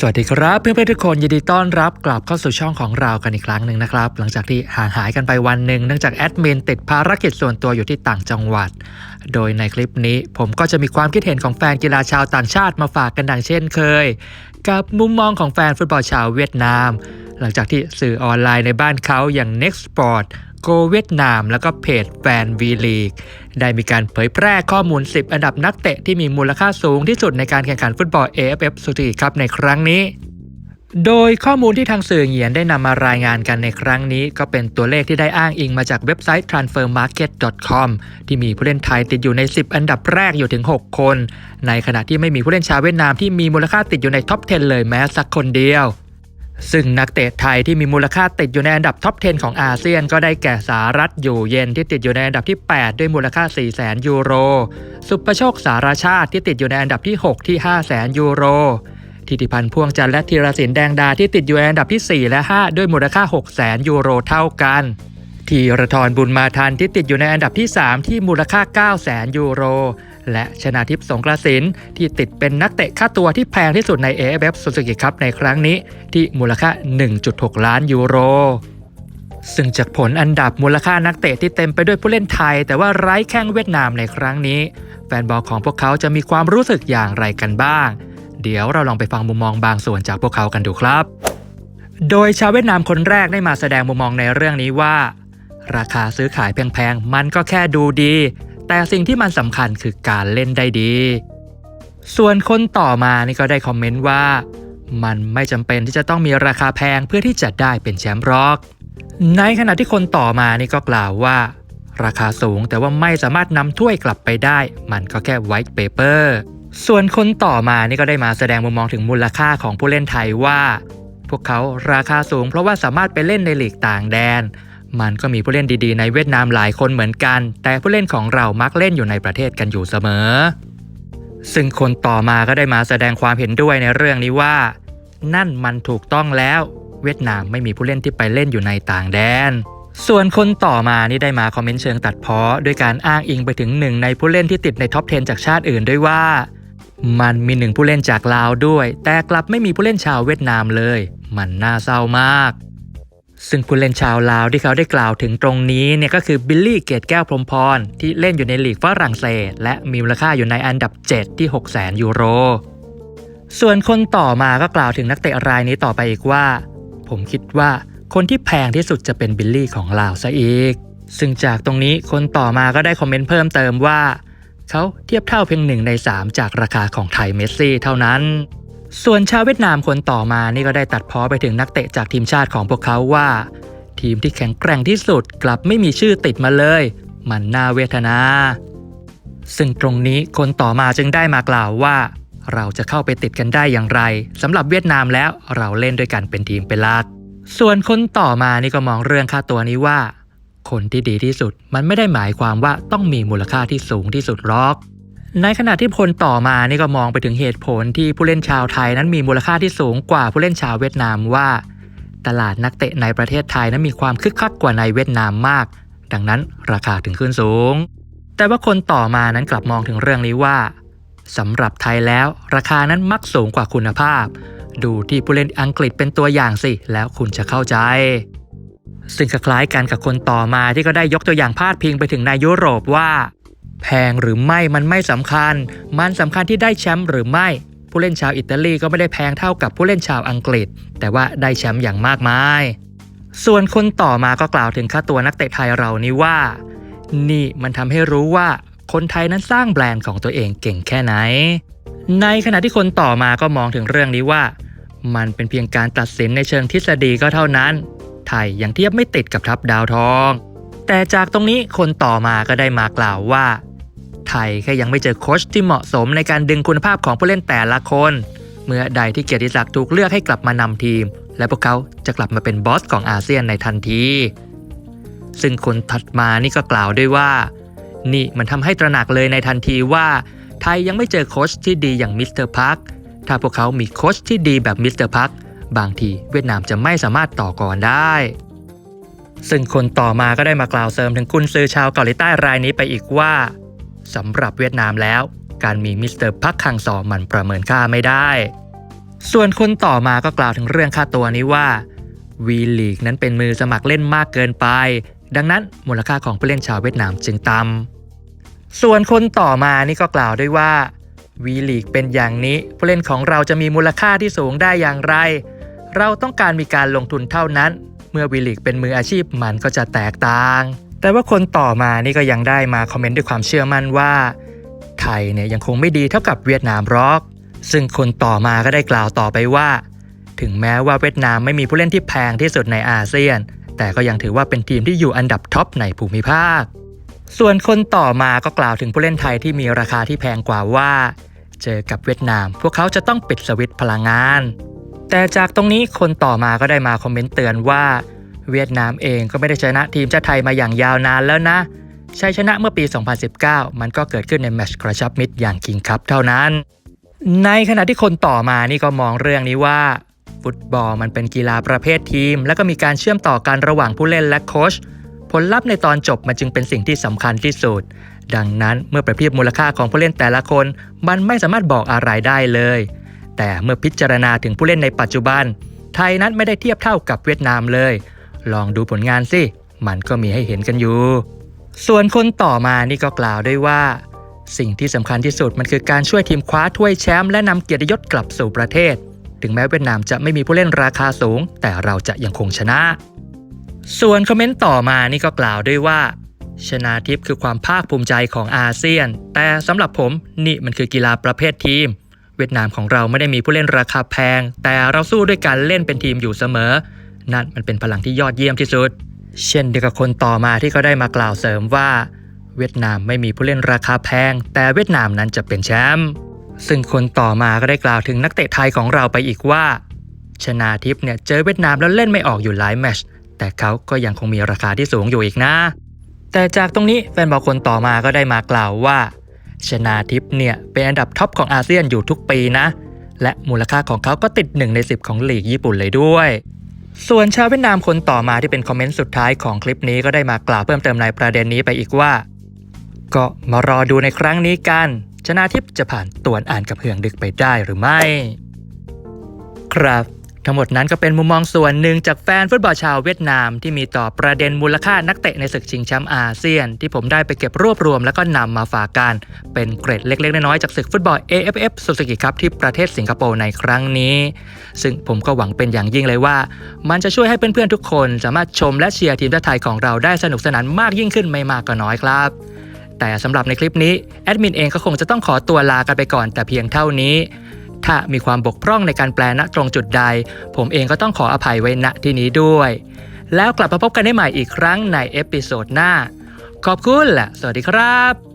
สวัสดีครับ เพื่อนๆทุกคนยินดีต้อนรับกลับเข้าสู่ช่องของเรากันอีกครั้งหนึ่งนะครับ หลังจากที่ห่างหายกันไปวันหนึ่งเนื่องจากแอดมินติดภารกิจส่วนตัวอยู่ที่ต่างจังหวัด โดยในคลิปนี้ผมก็จะมีความคิดเห็นของแฟนกีฬาชาวต่างชาติมาฝากกันดังเช่นเคย กับมุมมองของแฟนฟุตบอลชาวเวียดนาม หลังจากที่สื่อออนไลน์ในบ้านเขาอย่าง Next Sport โกเวียดนาม แล้วก็เพจแฟนวีลีกได้มีการเผยแพร่ข้อมูล 10 อันดับนักเตะที่มีมูลค่าสูงที่สุดในการแข่งขันฟุตบอล AFF สุติครับในครั้งนี้ โดยข้อมูลที่ทางสื่อเหยียนได้นำมารายงานกันในครั้งนี้ ก็เป็นตัวเลขที่ได้อ้างอิงมาจากเว็บไซต์ transfermarket.com ที่มีผู้เล่นไทยติดอยู่ใน 10 อันดับแรกอยู่ถึง 6 คน ในขณะที่ไม่มีผู้เล่นชาวเวียดนามที่มีมูลค่าติดอยู่ในท็อป 10 เลยแม้สักคนเดียว ซึ่งนักเตะไทยที่มีมูลค่าติดอยู่ในอันดับท็อป 10 ของอาเซียนก็ได้แก่สารัฐอยู่เย็นที่ติดอยู่ในอันดับที่ 8 ด้วยมูลค่า4 0 0 0 0 0 ยูโร สุประโชคสารชาติที่ติดอยู่ในอันดับที่ 6 ที่ 5 0 0 0 0 ยูโรทิติพันธ์พ่วงจันทร์และธีรศิลป์แดงดาที่ติดอยู่ในอันดับที่ 4 และ 5 ด้วยมูลค่า 6 0 0 0 0 ยูโรเท่ากันธีรทรบุญมาทันที่ติดอยู่ในอันดับที่ 3 ที่มูลค่า 9 0 0 0 0 ยูโร และชนาทิพย์สงกระสินที่ติดเป็นนักเตะค่าตัวที่แพงที่สุดใน AFF Suzuki Cup ในครั้งนี้ที่มูลค่า 1.6 ล้านยูโรซึ่งจากผลอันดับมูลค่านักเตะที่เต็มไปด้วยผู้เล่นไทย แต่ว่าไร้แข้งเวียดนามในครั้งนี้ แฟนบอลของพวกเขาจะมีความรู้สึกอย่างไรกันบ้าง เดี๋ยวเราลองไปฟังมุมมองบางส่วนจากพวกเขากันดูครับ โดยชาวเวียดนามคนแรกได้มาแสดงมุมมองในเรื่องนี้ว่า ราคาซื้อขายแพงๆ มันก็แค่ดูดี แต่สิ่งที่มันสำคัญคือการเล่นได้ดี ส่วนคนต่อมานี่ก็ได้คอมเมนต์ว่า มันไม่จำเป็นที่จะต้องมีราคาแพงเพื่อที่จะได้เป็นแชมป์ร็อก ในขณะที่คนต่อมานี่ก็กล่าวว่า ราคาสูงแต่ว่าไม่สามารถนำถ้วยกลับไปได้ มันก็แค่ไวท์เปเปอร์ส่วนคนต่อมานี่ก็ได้มาแสดงมุมมองถึงมูลค่าของผู้เล่นไทยว่า พวกเขาราคาสูงเพราะว่าสามารถไปเล่นในหลีกต่างแดน มันก็มีผู้เล่นดีๆในเวียดนามหลายคนเหมือนกัน แต่ผู้เล่นของเรามักเล่นอยู่ในประเทศกันอยู่เสมอ ซึ่งคนต่อมาก็ได้มาแสดงความเห็นด้วยในเรื่องนี้ว่า นั่นมันถูกต้องแล้ว เวียดนามไม่มีผู้เล่นที่ไปเล่นอยู่ในต่างแดน ส่วนคนต่อมานี่ได้มาคอมเมนต์เชิงตัดเพ้อด้วยการอ้างอิงไปถึงหนึ่งในผู้เล่นที่ติดในท็อป 10 จากชาติอื่นด้วยว่ามันมีหนึ่งผู้เล่นจากลาวด้วย แต่กลับไม่มีผู้เล่นชาวเวียดนามเลย มันน่าเศร้ามาก ซึ่งผู้เล่นชาวลาวที่เขาได้กล่าวถึงตรงนี้เนี่ยก็คือบิลลี่เกตแก้วพรหมพร ที่เล่นอยู่ในลีกฝรั่งเศส และมีมูลค่าอยู่ในอันดับ 7 ที่ 6 0 0 0 0ยูโร ส่วนคนต่อมาก็กล่าวถึงนักเตะรายนี้ต่อไปอีกว่า ผมคิดว่าคนที่แพงที่สุดจะเป็นบิลลี่ของลาวซะอีก ซึ่งจากตรงนี้คนต่อมาก็ได้คอมเมนต์เพิ่มเติมว่าเขาเทียบเท่าเพียงหนึ่งใน 3 จากราคาของไทยเมสซี่เท่านั้น ส่วนชาวเวียดนามคนต่อมานี่ก็ได้ตัดพ้อไปถึงนักเตะจากทีมชาติของพวกเขาว่า ทีมที่แข็งแกร่งที่สุดกลับไม่มีชื่อติดมาเลย มันน่าเวทนา ซึ่งตรงนี้คนต่อมาจึงได้มากล่าวว่า เราจะเข้าไปติดกันได้อย่างไรสำหรับเวียดนามแล้วเราเล่นด้วยกันเป็นทีมเป็นลักส่วนคนต่อมานี่ก็มองเรื่องค่าตัวนี้ว่า คนที่ดีที่สุดมันไม่ได้หมายความว่าต้องมีมูลค่าที่สูงที่สุดหรอก ในขณะที่คนต่อมานี่ก็มองไปถึงเหตุผลที่ผู้เล่นชาวไทยนั้นมีมูลค่าที่สูงกว่าผู้เล่นชาวเวียดนามว่า ตลาดนักเตะในประเทศไทยนั้นมีความคึกคักกว่าในเวียดนามมาก ดังนั้นราคาถึงขึ้นสูง แต่ว่าคนต่อมานั้นกลับมองถึงเรื่องนี้ว่าสำหรับไทยแล้ว ราคานั้นมักสูงกว่าคุณภาพ ดูที่ผู้เล่นอังกฤษเป็นตัวอย่างสิ แล้วคุณจะเข้าใจ ซึ่งคล้ายกันกับคนต่อมาที่ก็ได้ยกตัวอย่างพาดพิงไปถึงในยุโรปว่า แพงหรือไม่มันไม่สำคัญ มันสำคัญที่ได้แชมป์หรือไม่ ผู้เล่นชาวอิตาลีก็ไม่ได้แพงเท่ากับผู้เล่นชาวอังกฤษ แต่ว่าได้แชมป์อย่างมากมาย ส่วนคนต่อมาก็กล่าวถึงค่าตัวนักเตะไทยเรานี้ว่า นี่มันทำให้รู้ว่าคนไทยนั้นสร้างแบรนด์ของตัวเองเก่งแค่ไหน ในขณะที่คนต่อมาก็มองถึงเรื่องนี้ว่า มันเป็นเพียงการตัดสินในเชิงทฤษฎีก็เท่านั้น ไทยยังเทียบไม่ติดกับทัพดาวทอง แต่จากตรงนี้คนต่อมาก็ได้มากล่าวว่า ไทยแค่ยังไม่เจอโค้ชที่เหมาะสมในการดึงคุณภาพของผู้เล่นแต่ละคน เมื่อใดที่เกียรติศักดิ์ถูกเลือกให้กลับมานำทีม และพวกเขาจะกลับมาเป็นบอสของอาเซียนในทันที ซึ่งคนถัดมานี่ก็กล่าวด้วยว่า นี่มันทำให้ตระหนักเลยในทันทีว่า ไทยยังไม่เจอโค้ชที่ดีอย่างมิสเตอร์พักถ้าพวกเขามีโค้ชที่ดีแบบมิสเตอร์พักบางทีเวียดนามจะไม่สามารถต่อกรได้ ซึ่งคนต่อมาก็ได้มากล่าวเสริมถึงกุนซือชาวเกาหลีใต้รายนี้ไปอีกว่า สำหรับเวียดนามแล้ว การมีมิสเตอร์พักคังซอมันประเมินค่าไม่ได้ ส่วนคนต่อมาก็กล่าวถึงเรื่องค่าตัวนี้ว่าวีลีกนั้นเป็นมือสมัครเล่นมากเกินไป ดังนั้นมูลค่าของผู้เล่นชาวเวียดนามจึงต่ำส่วนคนต่อมานี่ก็กล่าวด้วยว่าวีลีกเป็นอย่างนี้ผู้เล่นของเราจะมีมูลค่าที่สูงได้อย่างไร เราต้องการมีการลงทุนเท่านั้น เมื่อวีลีกเป็นมืออาชีพมันก็จะแตกต่าง แต่ว่าคนต่อมานี่ก็ยังได้มาคอมเมนต์ด้วยความเชื่อมั่นว่า ไทยเนี่ยยังคงไม่ดีเท่ากับเวียดนามหรอก ซึ่งคนต่อมาก็ได้กล่าวต่อไปว่า ถึงแม้ว่าเวียดนามไม่มีผู้เล่นที่แพงที่สุดในอาเซียน แต่ก็ยังถือว่าเป็นทีมที่อยู่อันดับท็อปในภูมิภาค ส่วนคนต่อมาก็กล่าวถึงผู้เล่นไทยที่มีราคาที่แพงกว่าว่า เจอกับเวียดนาม พวกเขาจะต้องปิดสวิตช์พลังงาน แต่จากตรงนี้คนต่อมาก็ได้มาคอมเมนต์เตือนว่า เวียดนามเองก็ไม่ได้ชนะทีมชาติไทยมาอย่างยาวนานแล้วนะชัยชนะเมื่อปี 2019 มันก็เกิดขึ้นในแมตช์กระชับมิตรอย่างคิงคัพเท่านั้น ในขณะที่คนต่อมานี่ก็มองเรื่องนี้ว่า ฟุตบอลมันเป็นกีฬาประเภททีม และก็มีการเชื่อมต่อกันระหว่างผู้เล่นและโค้ชผลลัพธ์ในตอนจบมันจึงเป็นสิ่งที่สำคัญที่สุด ดังนั้นเมื่อเปรียบเทียบมูลค่าของผู้เล่นแต่ละคน มันไม่สามารถบอกอะไรได้เลย แต่เมื่อพิจารณาถึงผู้เล่นในปัจจุบัน ไทยนั้นไม่ได้เทียบเท่ากับเวียดนามเลย ลองดูผลงานสิ มันก็มีให้เห็นกันอยู่ ส่วนคนต่อมานี่ก็กล่าวด้วยว่า สิ่งที่สำคัญที่สุดมันคือการช่วยทีมคว้าถ้วยแชมป์และนำเกียรติยศกลับสู่ประเทศ ถึงแม้เวียดนามจะไม่มีผู้เล่นราคาสูง แต่เราจะยังคงชนะ ส่วนคอมเมนต์ต่อมานี่ก็กล่าวด้วยว่า ชนาทิพย์คือความภาคภูมิใจของอาเซียน แต่สำหรับผมนี่มันคือกีฬาประเภททีมเวียดนามของเราไม่ได้มีผู้เล่นราคาแพง แต่เราสู้ด้วยการเล่นเป็นทีมอยู่เสมอ นั่นมันเป็นพลังที่ยอดเยี่ยมที่สุด เช่นเดียวกับคนต่อมาที่เขาได้มากล่าวเสริมว่า เวียดนามไม่มีผู้เล่นราคาแพง แต่เวียดนามนั้นจะเป็นแชมป์ซึ่งคนต่อมาก็ได้กล่าวถึงนักเตะไทยของเราไปอีกว่า ชนาทิพย์เนี่ยเจอเวียดนามแล้วเล่นไม่ออกอยู่หลายแมชแต่เขาก็ยังคงมีราคาที่สูงอยู่อีกนะ แต่จากตรงนี้แฟนบอลคนต่อมาก็ได้มากล่าวว่า ชนาทิพย์เนี่ยเป็นอันดับท็อปของอาเซียนอยู่ทุกปีนะ และมูลค่าของเขาก็ติด 1 ใน 10 ของลีกญี่ปุ่นเลยด้วย ส่วนชาวเวียดนามคนต่อมาที่เป็นคอมเมนต์สุดท้ายของคลิปนี้ก็ได้มากล่าวเพิ่มเติมในประเด็นนี้ไปอีกว่า ก็มารอดูในครั้งนี้กัน ชนะทิพย์จะผ่านตวนอ่านกับเหืองดึกไปได้หรือไม่ ครับ ทั้งหมดนั้นก็เป็นมุมมองส่วนหนึ่งจากแฟนฟุตบอลชาวเวียดนามที่มีต่อประเด็นมูลค่านักเตะในศึกชิงแชมป์อาเซียน ที่ผมได้ไปเก็บรวบรวมแล้วก็นำมาฝากกัน เป็นเกรดเล็กๆ น้อยๆจากศึกฟุตบอล AFF Suzuki Cup ที่ประเทศสิงคโปร์ในครั้งนี้ ซึ่งผมก็หวังเป็นอย่างยิ่งเลยว่า มันจะช่วยให้เพื่อนๆทุกคนสามารถชมและเชียร์ทีมชาติไทยของเราได้สนุกสนานมากยิ่งขึ้นไม่มากก็น้อยครับแต่สำหรับในคลิปนี้แอดมินเองก็คงจะต้องขอตัวลากันไปก่อนแต่เพียงเท่านี้ ถ้ามีความบกพร่องในการแปลณตรงจุดใด ผมเองก็ต้องขออภัยไว้ณที่นี้ด้วย แล้วกลับมาพบกันได้ใหม่อีกครั้งในเอพิโซดหน้า ขอบคุณและสวัสดีครับ